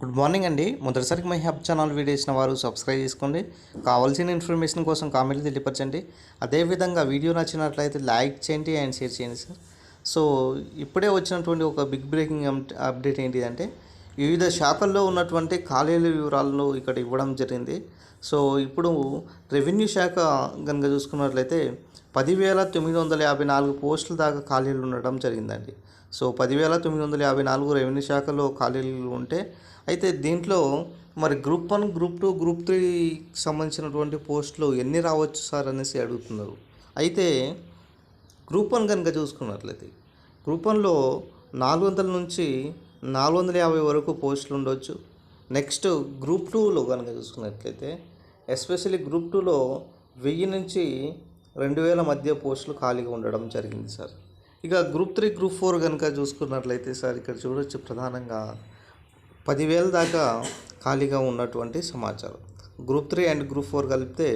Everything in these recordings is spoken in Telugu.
గుడ్ మార్నింగ్ అండి. మొదటిసారికి మై హబ్ ఛానల్ వీడియో ఇచ్చిన వారు సబ్స్క్రైబ్ చేసుకోండి. కావాల్సిన ఇన్ఫర్మేషన్ కోసం కామెంట్లు తెలియపరచండి. అదేవిధంగా వీడియో నచ్చినట్లయితే లైక్ చేయండి అండ్ షేర్ చేయండి సార్. సో ఇప్పుడే వచ్చినటువంటి ఒక బిగ్ బ్రేకింగ్ అప్డేట్ ఏంటిదంటే వివిధ శాఖల్లో ఉన్నటువంటి ఖాళీల వివరాలను ఇక్కడ ఇవ్వడం జరిగింది. సో ఇప్పుడు రెవెన్యూ శాఖ కనుక చూసుకున్నట్లయితే పదివేల తొమ్మిది వందల యాభై నాలుగు పోస్టుల దాకా ఖాళీలు ఉండడం జరిగిందండి. సో పదివేల తొమ్మిది వందల యాభై నాలుగు రెవెన్యూ శాఖలో ఖాళీలు ఉంటే అయితే దీంట్లో మరి group one group two group త్రీకి సంబంధించినటువంటి పోస్టులు ఎన్ని రావచ్చు సార్ అనేసి అడుగుతున్నారు. అయితే గ్రూప్ వన్ కనుక చూసుకున్నట్లయితే గ్రూప్ వన్లో నాలుగు వందల నుంచి నాలుగు వందల యాభై వరకు పోస్టులు ఉండొచ్చు. నెక్స్ట్ గ్రూప్ టూలో కనుక చూసుకున్నట్లయితే ఎస్పెషల్లీ గ్రూప్ టూలో వెయ్యి నుంచి రెండు వేల మధ్య పోస్టులు ఖాళీగా ఉండడం జరిగింది సార్. ఇక గ్రూప్ త్రీ గ్రూప్ ఫోర్ కనుక చూసుకున్నట్లయితే సార్ ఇక్కడ చూడొచ్చు ప్రధానంగా పదివేల దాకా ఖాళీగా ఉన్నటువంటి సమాచారం. Group three and group four కలిపితే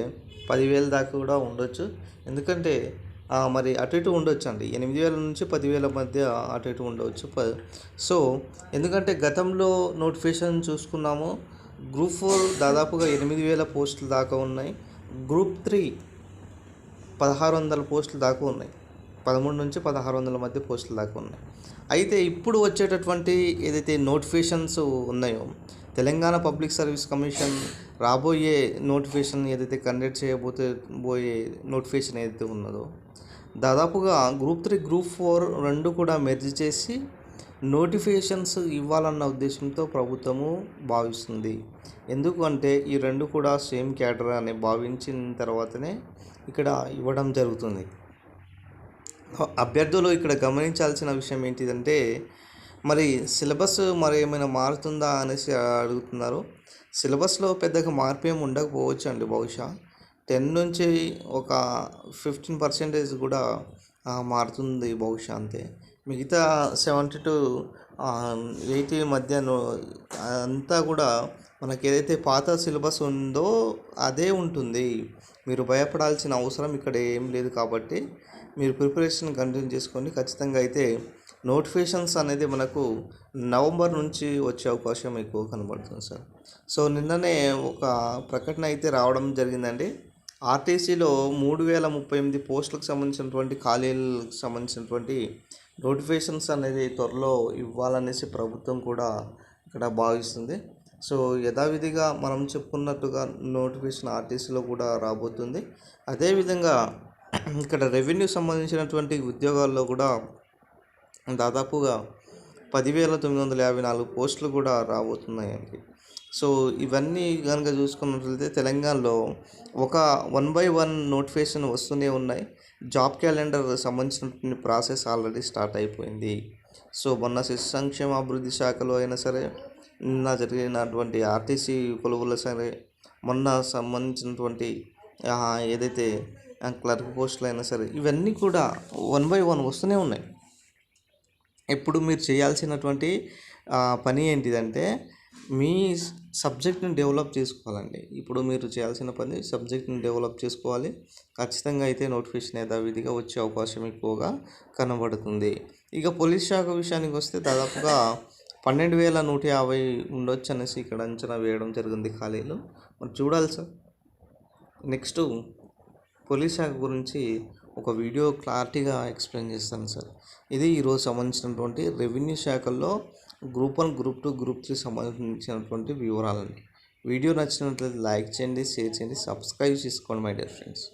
పదివేల దాకా కూడా ఉండొచ్చు. ఎందుకంటే మరి అటు ఇటు ఉండొచ్చు అండి ఎనిమిది వేల నుంచి పదివేల మధ్య అటు ఇటు ఉండవచ్చు. ప సో ఎందుకంటే గతంలో నోటిఫికేషన్ చూసుకున్నాము గ్రూప్ ఫోర్ దాదాపుగా ఎనిమిది వేల పోస్టులు దాకా ఉన్నాయి. గ్రూప్ త్రీ పదహారు వందల పోస్టులు దాకా ఉన్నాయి. పదమూడు నుంచి పదహారు వందల మధ్య పోస్టులు దాకా ఉన్నాయి. అయితే ఇప్పుడు వచ్చేటటువంటి ఏదైతే నోటిఫికేషన్స్ ఉన్నాయో తెలంగాణ పబ్లిక్ సర్వీస్ కమిషన్ రాబోయే నోటిఫికేషన్ ఏదైతే కండక్ట్ చేయబోతే పోయే నోటిఫికేషన్ ఏదైతే ఉన్నదో దాదాపుగా గ్రూప్ త్రీ గ్రూప్ ఫోర్ రెండు కూడా మెర్జ్ చేసి నోటిఫికేషన్స్ ఇవ్వాలన్న ఉద్దేశంతో ప్రభుత్వము భావిస్తుంది. ఎందుకంటే ఈ రెండు కూడా సేమ్ క్యాటర్ అని భావించిన తర్వాతనే ఇక్కడ ఇవ్వడం జరుగుతుంది. అభ్యర్థులు ఇక్కడ గమనించాల్సిన విషయం ఏంటిదంటే మరి సిలబస్ మరి ఏమైనా మారుతుందా అనేసి అడుగుతున్నారు. సిలబస్లో పెద్దగా మార్పు ఏమి ఉండకపోవచ్చు అండి బహుశా. టెన్ నుంచి ఒక ఫిఫ్టీన్ పర్సెంటేజ్ కూడా మారుతుంది బహుశా అంతే. మిగతా సెవెంటీ టు ఎయిటీ మధ్య అంతా కూడా మనకి ఏదైతే పాత సిలబస్ ఉందో అదే ఉంటుంది. మీరు భయపడాల్సిన అవసరం ఇక్కడ ఏం లేదు కాబట్టి మీరు ప్రిపరేషన్ కంటిన్యూ చేసుకొని ఖచ్చితంగా అయితే నోటిఫికేషన్స్ అనేది మనకు నవంబర్ నుంచి వచ్చే అవకాశం ఎక్కువ కనబడుతుంది సార్. సో నిన్ననే ఒక ప్రకటన అయితే రావడం జరిగిందండి. ఆర్టీసీలో మూడు వేల ముప్పై ఎనిమిది పోస్టులకు సంబంధించినటువంటి ఖాళీలకు సంబంధించినటువంటి నోటిఫికేషన్స్ అనేది త్వరలో ఇవ్వాలనేసి ప్రభుత్వం కూడా ఇక్కడ భావిస్తుంది. సో యథావిధిగా మనం చెప్పుకున్నట్టుగా నోటిఫికేషన్ ఆర్టీసీలో కూడా రాబోతుంది. అదేవిధంగా ఇక్కడ రెవెన్యూ సంబంధించినటువంటి ఉద్యోగాల్లో కూడా దాదాపుగా పదివేల తొమ్మిది వందల యాభై నాలుగు పోస్టులు కూడా రాబోతున్నాయండి. సో ఇవన్నీ కనుక చూసుకున్నట్లయితే తెలంగాణలో ఒక వన్ బై వన్ నోటిఫికేషన్ వస్తూనే ఉన్నాయి. జాబ్ క్యాలెండర్ సంబంధించినటువంటి ప్రాసెస్ ఆల్రెడీ స్టార్ట్ అయిపోయింది. సో మొన్న శిశు సంక్షేమ అభివృద్ధి శాఖలో అయినా సరే నిన్న జరిగినటువంటి ఆర్టీసీ కొలువులో సరే మొన్న సంబంధించినటువంటి ఏదైతే క్లర్క్ పోస్టులు అయినా సరే ఇవన్నీ కూడా వన్ బై వన్ వస్తూనే ఉన్నాయి. ఇప్పుడు మీరు చేయాల్సినటువంటి పని ఏంటిదంటే మీ సబ్జెక్ట్ని డెవలప్ చేసుకోవాలండి. ఇప్పుడు మీరు చేయాల్సిన పని సబ్జెక్ట్ని డెవలప్ చేసుకోవాలి. ఖచ్చితంగా అయితే నోటిఫికేషన్ యథావిధిగా వచ్చే అవకాశం ఎక్కువగా కనబడుతుంది. ఇక పోలీస్ శాఖ విషయానికి వస్తే దాదాపుగా పన్నెండు వేల నూట యాభై ఉండొచ్చు అనేసి ఇక్కడ అంచనా వేయడం జరిగింది ఖాళీలు. మరి చూడాలి సార్. నెక్స్ట్ పోలీస్ శాఖ గురించి ఒక వీడియో క్లారిటీగా ఎక్స్ప్లెయిన్ చేస్తాను సార్. ఇది ఈరోజు సంబంధించినటువంటి రెవెన్యూ శాఖల్లో group one group two group three సంబంధించినటువంటి వివరాలండి. వీడియో నచ్చినట్లయితే లైక్ చేయండి షేర్ చేయండి సబ్స్క్రైబ్ చేసుకోండి మై డియర్ ఫ్రెండ్స్.